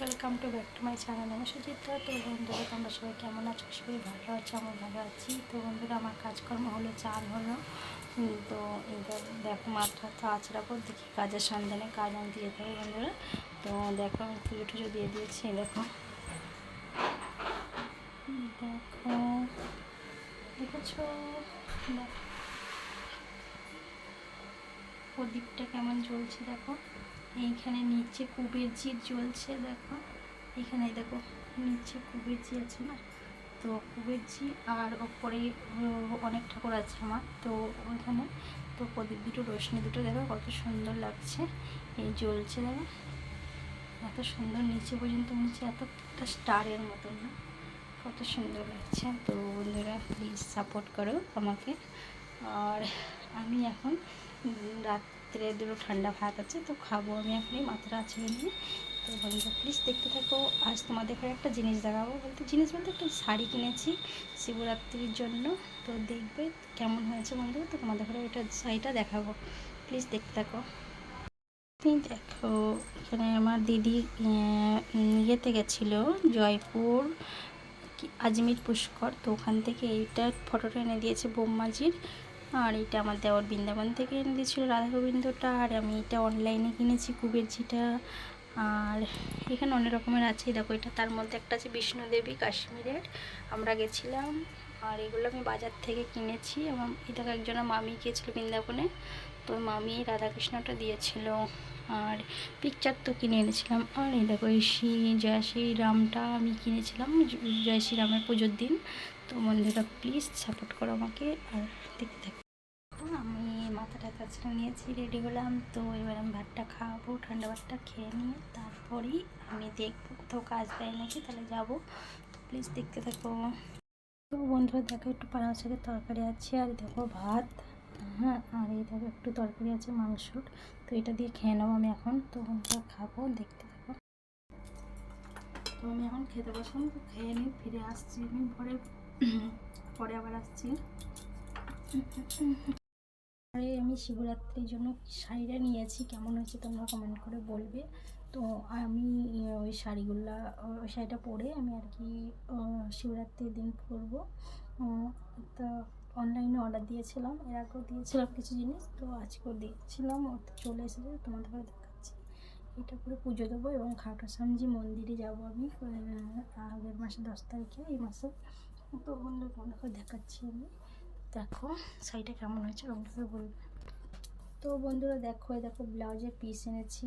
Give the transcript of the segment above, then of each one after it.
Welcome to back to my channel আমি সুচিত্রা। তো বন্ধুরা, তোমরা সবাই কেমন আছো? সবাই ভালো আছো আমি ভালো আছি। তো বন্ধুরা, আমার কাজকর্ম হলো চাল হলো তো দে- দেখো মাথা তো আছড়াবো দেখি কাজের সন্ধানে কাজ আনতে যেতে হবে বন্ধুরা। তো দেখো, আমি পুজো টুজো দিয়ে দিয়েছি দেখো। দেখো, দেখেছ? দেখো। প্রদীপটা কেমন জ্বলছে, দেখো। এইখানে নিচে কুবেরজি জ্বলছে দেখো। এখানে দেখো নিচে কুবেরজি আছে না? তো কুবেরজি আর ওপরে অনেক ঠাকুর আছে আমার। তো ওইখানে তো প্রদীপ দুটো রোশনি দুটো দেখো কত সুন্দর লাগছে। এই জ্বলছে দেখো। এত সুন্দর নিচে পর্যন্ত নিচে এতটা স্টারের মতন না। কত সুন্দর লাগছে। তো বন্ধুরা প্লিজ সাপোর্ট করো আমাকে। আর আমি এখন উম, রাত্রে দুটো ঠান্ডা ভাত আছে, তো খাব আমি এখনই, মাথাটা আছে নিয়ে। তো বন্ধুরা প্লিজ দেখতে থাকো। আজ তোমাদের একটা জিনিস দেখাবো বলতে, জিনিস বলতে একটা শাড়ি কিনেছি শিবরাত্রির জন্য। তো দেখবে কেমন হয়েছে বন্ধু তো তোমাদের ঘরে ওইটা শাড়িটা দেখাবো। প্লিজ দেখতে থাকো। দেখো, এখানে আমার দিদি ইয়েতে গেছিল, জয়পুর আজমির পুষ্কর। তো ওখান থেকে এইটা ফটোটা এনে দিয়েছে বোম্মাজির আর এটা আমার দেওয়ার বৃন্দাবন থেকে এনে দিয়েছিল রাধা গোবিন্দটা আর আমি এটা অনলাইনে কিনেছি কুবেরজিটা আর এখানে অনেক রকমের আছে। দেখো, এটা তার মধ্যে একটা আছে বিষ্ণুদেবী কাশ্মীরের। আমরা গেছিলাম, আর এগুলো আমি বাজার থেকে কিনেছি। এবং দেখো, একজনের মামি গিয়েছিল বৃন্দাবনে। তো মামি রাধাকৃষ্ণটা দিয়েছিল, আর পিকচার তো কিনে এনেছিলাম। আর এই দেখো, এই শ্রী, জয় শ্রীরামটা আমি কিনেছিলাম। জয় শ্রীরামের পুজোর দিন। তো বন্ধুরা প্লিজ সাপোর্ট করো আমাকে আর দেখতে থাকো। আমি মাথাটা কাছটা নিয়েছি রেডি হলাম। তো এবার আমি ভাতটা খাওয়াবো ঠান্ডা ভাতটা খেয়ে নিয়ে তারপরেই আমি দেখব কোথাও কাজ দেয় নাকি, তাহলে যাব। প্লিজ দেখতে থাকো। তো বন্ধুরা, দেখো একটু পাড়া শাকের তরকারি আছে, আর দেখো ভাত। হ্যাঁ আর এই দেখো একটু তরকারি আছে মাংসর তো এটা দিয়ে খেয়ে নেব আমি এখন। তো বন্ধুরা, খাব, দেখতে থাকো। তো আমি এখন খেতে বসলাম, তো খেয়ে নিই ফিরে আসছি আমি পরে পরে আবার আসছি। আমি শিবরাত্রির জন্য শাড়িটা নিয়েছি, কেমন হয়েছে তোমরা কমেন্ট করে বলবে। তো আমি ওই শাড়িগুলা ওই শাড়িটা পরে আমি আর কি শিবরাত্রির দিন পরবো। তো অনলাইনে অর্ডার দিয়েছিলাম, এর আগেও দিয়েছিলাম কিছু জিনিস, তো আজকেও দিয়েছিলাম, ও চলে এসেছে, তোমাদের দেখাচ্ছি। এটা করে পুজো দেবো এবং খাটুশ্যামজি মন্দিরে যাব আমি আগের মাসে দশ তারিখে, এই মাসে। তো বন্ধু করে দেখাচ্ছি আমি। দেখো, শাড়িটা কেমন হয়েছে করে বলবে? তো বন্ধুরা, দেখো দেখো ব্লাউজের পিস এনেছি।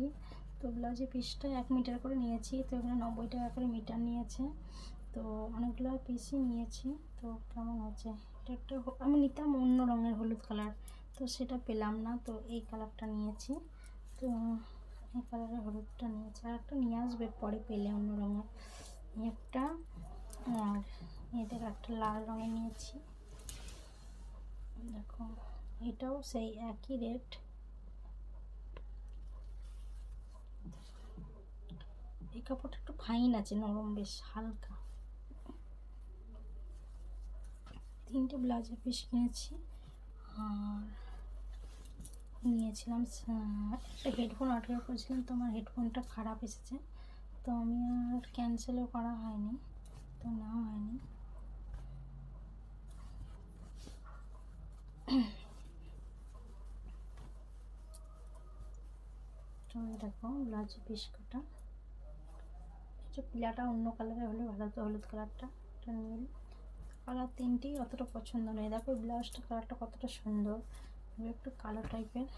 তো ব্লাউজের পিসটা এক মিটার করে নিয়েছি। তো এখানে নব্বই টাকা করে মিটার নিয়েছে। তো অনেকগুলো পিসই নিয়েছি। তো কেমন হচ্ছে এটা একটা আমি নিতাম অন্য রঙের হলুদ কালার তো সেটা পেলাম না। তো এই কালারটা নিয়েছি। তো এই কালারের হলুদটা নিয়েছি। আর একটা নিয়ে আসবে পরে পেলে অন্য রঙের। একটা এদের একটা লাল রঙের নিয়েছি। দেখো, এটাও সেই একই রেট এই কাপড়টা একটু ফাইন আছে, নরম বেশ, হালকা। তিনটে ব্লাউজের পিস কিনেছি, আর নিয়েছিলাম একটা হেডফোন অর্ডার করেছিলাম, তো আমার হেডফোনটা খারাপ এসেছে। তো আমি আর ক্যান্সেলও করা হয়নি, তো নেওয়া হয়নি। দেখো ব্লাউজের পিস কাটা এটা পিলাটা অন্য কালারের হলে ভালো হতো হলুদ কালারটা নীল। কালার তিনটেই অতটা পছন্দ নয়। দেখো ব্লাউজটা কালারটা কতটা সুন্দর। একটু কালো টাইপের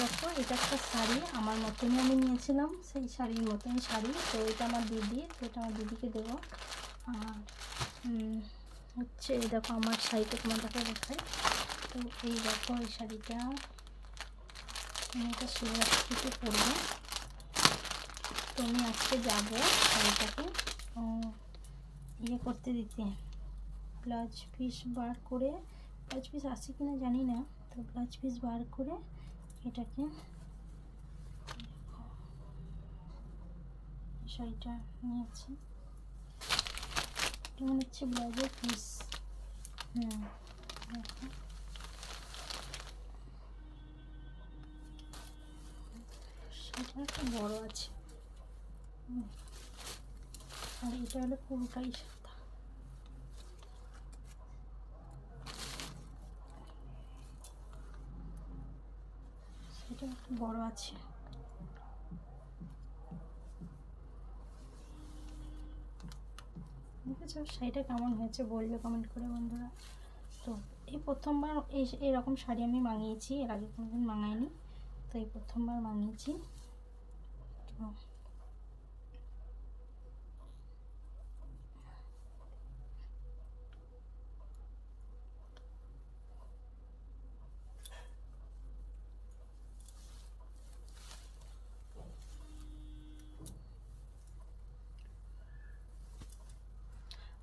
দেখো, এটা একটা শাড়ি। আমার মতনই আমি নিয়েছিলাম সেই শাড়ির মতনই শাড়ি। তো এটা আমার দিদি, তো এটা আমার দিদিকে দেবো। আর হচ্ছে, এই দেখো আমার শাড়িটা দেখো দেখায় তো এই দেখো এই শাড়িটা। আমি এটা শিবরাত্রিতে পরবো। তো আমি আজকে যাব শাড়িটাকে ইয়ে করতে দিতে। ব্লাউজ পিস বার করে, ব্লাউজ পিস আছে কিনা জানি না, তো ব্লাউজ পিস বার করে এটাকে শাড়িটা নিয়েছি। এটা মনে হচ্ছে ব্লাউজের পিস দেখো এটা একটু বড় আছে। আর এটা হলো পুরোটাই সাদা সেটা একটু বড় আছে দেখেছ শাড়িটা কেমন হয়েছে বলবে কমেন্ট করে বন্ধুরা। তো এই প্রথমবার এই এরকম শাড়ি আমি মাঙিয়েছি, এর আগে কোনো দিন মাঙাইনি। তো এই প্রথমবার মাঙিয়েছি। তো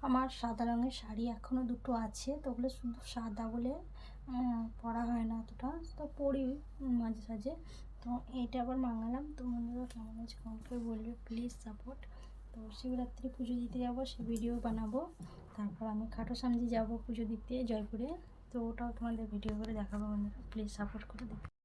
আমার সাদা রঙের শাড়ি এখনও দুটো আছে, তো ওগুলো শুধু সাদা বলে পরা হয় না অতটা। তো পরি মাঝে সাঝে। তো এইটা আবার মাঙালাম। তো বন্ধুরা, কেমন আছে? কমেন্ট করে বলবে? প্লিজ সাপোর্ট তো শিবরাত্রি পুজো দিতে যাব, সে ভিডিও বানাবো। তারপর আমি খাটো সামজি যাব পুজো দিতে, জয়পুরে। তো ওটাও তোমাদের ভিডিও করে দেখাবো বন্ধুরা। প্লিজ সাপোর্ট করে দেখো